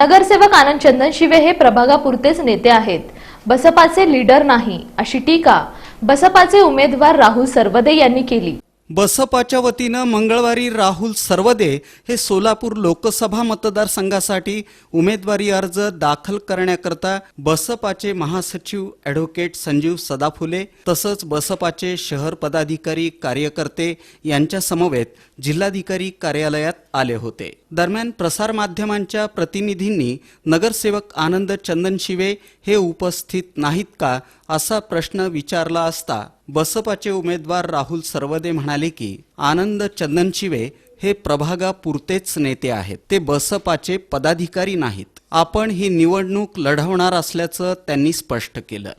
नगरसेवक आनंद चंदन शिवे हे प्रभागापुरतेच नेते आहेत. बसपाचे लीडर नाही अशी टीका बसपाचे उमेदवार राहुल सरवदे यांनी केली. बसपाच्या वतीनं मंगळवारी राहुल सर्वदे हे सोलापूर लोकसभा मतदारसंघासाठी उमेदवारी अर्ज दाखल करण्याकरता बसपाचे महासचिव ॲडव्होकेट संजीव सदाफुले तसंच बसपाचे शहर पदाधिकारी कार्यकर्ते यांच्या समवेत जिल्हाधिकारी कार्यालयात आले होते. दरम्यान प्रसारमाध्यमांच्या प्रतिनिधींनी नगरसेवक आनंद चंदनशिवे हे उपस्थित नाहीत का असा प्रश्न विचारला असता बसपाचे उमेदवार राहुल सर्वदे म्हणाले की आनंद चंदनशिवे हे प्रभागापुरतेच नेते आहेत. ते बसपाचे पदाधिकारी नाहीत. आपण ही निवडणूक लढवणार असल्याचं त्यांनी स्पष्ट केलं.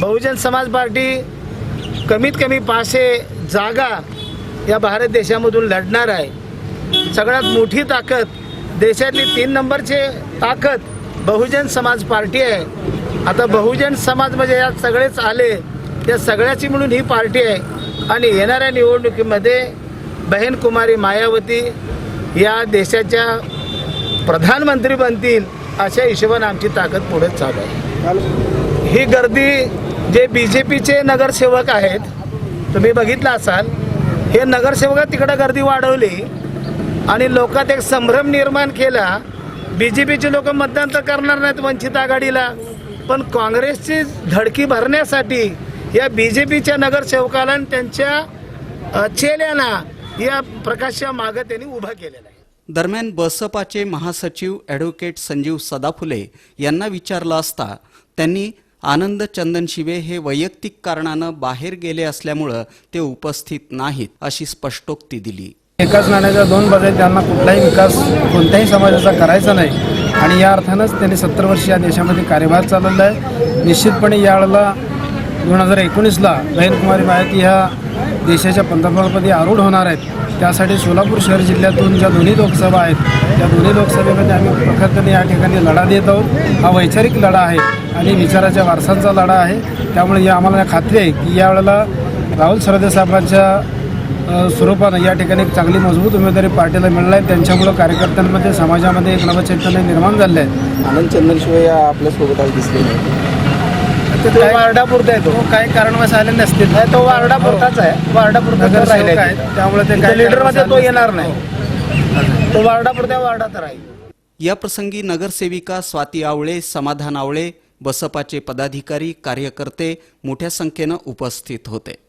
बहुजन समाज पार्टी कमीत कमी पाचशे जागा या भारत देशामधून लढणार आहे. सगळ्यात मोठी ताकद देशातली तीन नंबरची ताकद बहुजन समाज पार्टी आहे. आता बहुजन समाज म्हणजे यात सगळेच आले. त्या सगळ्याची म्हणून ही पार्टी आहे. आणि येणाऱ्या निवडणुकीमध्ये बहीण कुमारी मायावती या देशाच्या प्रधानमंत्री बनतील अशा हिशोबाने आमची ताकद पुढे चालू आहे. ही गर्दी जे बी जे पीचे नगरसेवक आहेत तुम्ही बघितलं असाल हे नगरसेवक तिकडं गर्दी वाढवली आणि लोकात एक संभ्रम निर्माण केला. बी जे पीचे लोक मतदान तर करणार नाहीत वंचित आघाडीला पण काँग्रेसची धडकी भरण्यासाठी या बी जे पीच्या नगरसेवकाला आणि त्यांच्या चेल्यांना या प्रकाशच्या मागं त्यांनी उभा केलेला आहे. दरम्यान बसपाचे महासचिव ॲडव्होकेट संजीव सदाफुले यांना विचारलं असता त्यांनी आनंद चंदनशिवे हे वैयक्तिक कारणानं बाहेर गेले असल्यामुळं ते उपस्थित नाहीत अशी स्पष्टोक्ती दिली. एकाच नाण्याच्या दोन बाजू त्यांना कुठलाही विकास कोणत्याही समाजाचा करायचा नाही. आणि या अर्थानंच त्यांनी सत्तर वर्ष या देशामध्ये कार्यभार चालवला आहे. निश्चितपणे यावेळेला दोन हजार एकोणीसला बहीणकुमारी मायाती ह्या देशाच्या पंतप्रधानपदी आरूढ होणार आहेत. त्यासाठी सोलापूर शहर जिल्ह्यातून ज्या दोन्ही लोकसभा आहेत त्या दोन्ही लोकसभेमध्ये आम्ही प्रखरपणे या ठिकाणी लढा देत आहोत. हा वैचारिक लढा आहे आणि विचाराच्या वारसांचा लढा आहे. त्यामुळे या आम्हाला खात्री आहे की यावेळेला राहुल सरदे साहेबांच्या स्वरूपानं या ठिकाणी एक चांगली मजबूत उमेदवारी पार्टीला मिळाला आहे. त्यांच्यामुळं कार्यकर्त्यांमध्ये समाजामध्ये एक नवचैतन्य निर्माण झाले आहे आनंद चंदनशिवाय आपल्यासोबत आज दिसले नाही तो वार्डापुरता आहे तो. काही कारणवश आले नसतील. नाही, तो वार्डापुरताच आहे. वार्डापुरता राहिला त्यामुळे ते काही लीडरमध्ये तो येणार नाही. तो वार्डापुरत्या वार्डात राहील या प्रसंगी नगरसेविका स्वाती आवळे समाधान आवळे बसपाचे पदाधिकारी कार्यकर्ते मोठ्या संख्येनं उपस्थित होते.